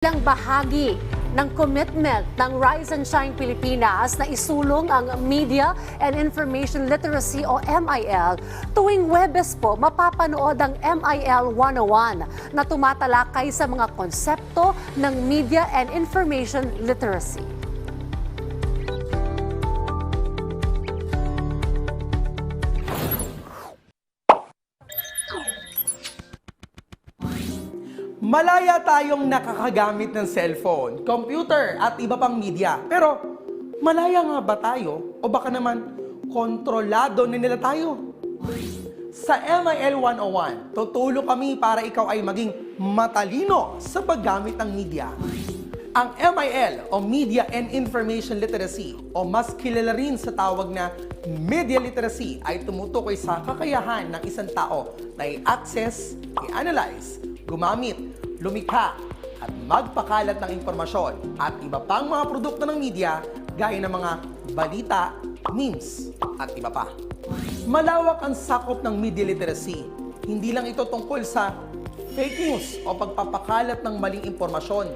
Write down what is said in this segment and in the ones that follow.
Ilang bahagi ng commitment ng Rise and Shine Pilipinas na isulong ang Media and Information Literacy o MIL. Tuwing Webes po, mapapanood ang MIL 101 na tumatalakay sa mga konsepto ng Media and Information Literacy. Malaya tayong nakakagamit ng cellphone, computer at iba pang media. Pero malaya nga ba tayo o baka naman kontrolado na nila tayo? Sa MIL 101, tutulong kami para ikaw ay maging matalino sa paggamit ng media. Ang MIL o Media and Information Literacy o mas kilala rin sa tawag na Media Literacy ay tumutukoy sa kakayahan ng isang tao na i-access, i-analyze, gumamit, lumikha, at magpakalat ng impormasyon at iba pang mga produkto ng media gaya ng mga balita, memes, at iba pa. Malawak ang sakop ng media literacy. Hindi lang ito tungkol sa fake news o pagpapakalat ng maling impormasyon.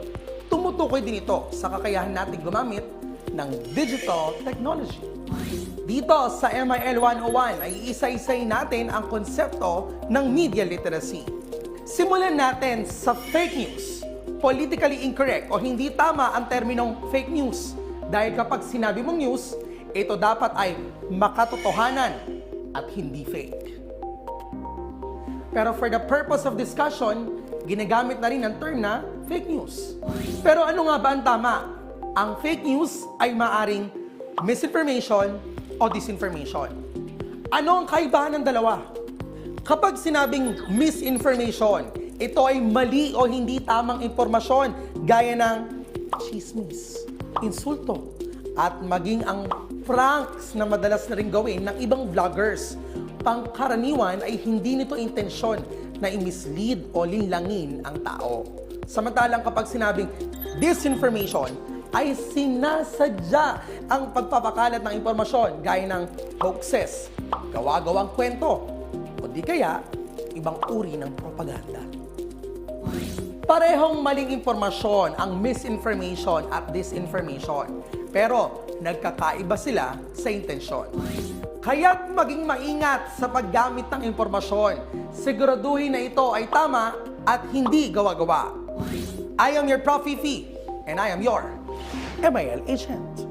Tumutukoy din ito sa kakayahan natin gumamit ng digital technology. Dito sa MIL 101 ay isa-isay natin ang konsepto ng media literacy. Simulan natin sa fake news. Politically incorrect o hindi tama ang terminong fake news. Dahil kapag sinabi mong news, ito dapat ay makatotohanan at hindi fake. Pero for the purpose of discussion, ginagamit na rin ang term na fake news. Pero ano nga ba ang tama? Ang fake news ay maaring misinformation o disinformation. Ano ang kaibahan ng dalawa? Kapag sinabing misinformation, ito ay mali o hindi tamang impormasyon gaya ng chismis, insulto, at maging ang pranks na madalas na rin gawin ng ibang vloggers. Pangkaraniwan ay hindi nito intensyon na i-mislead o linlangin ang tao. Samantalang kapag sinabing disinformation, ay sinasadya ang pagpapakalat ng impormasyon gaya ng hoaxes, gawa-gawang kwento, o di kaya ibang uri ng propaganda. Parehong maling impormasyon ang misinformation at disinformation. Pero nagkakaiba sila sa intensyon. Kaya't maging maingat sa paggamit ng impormasyon. Siguraduhin na ito ay tama at hindi gawa-gawa. I am your Prof. Fifi, and I am your MIL agent.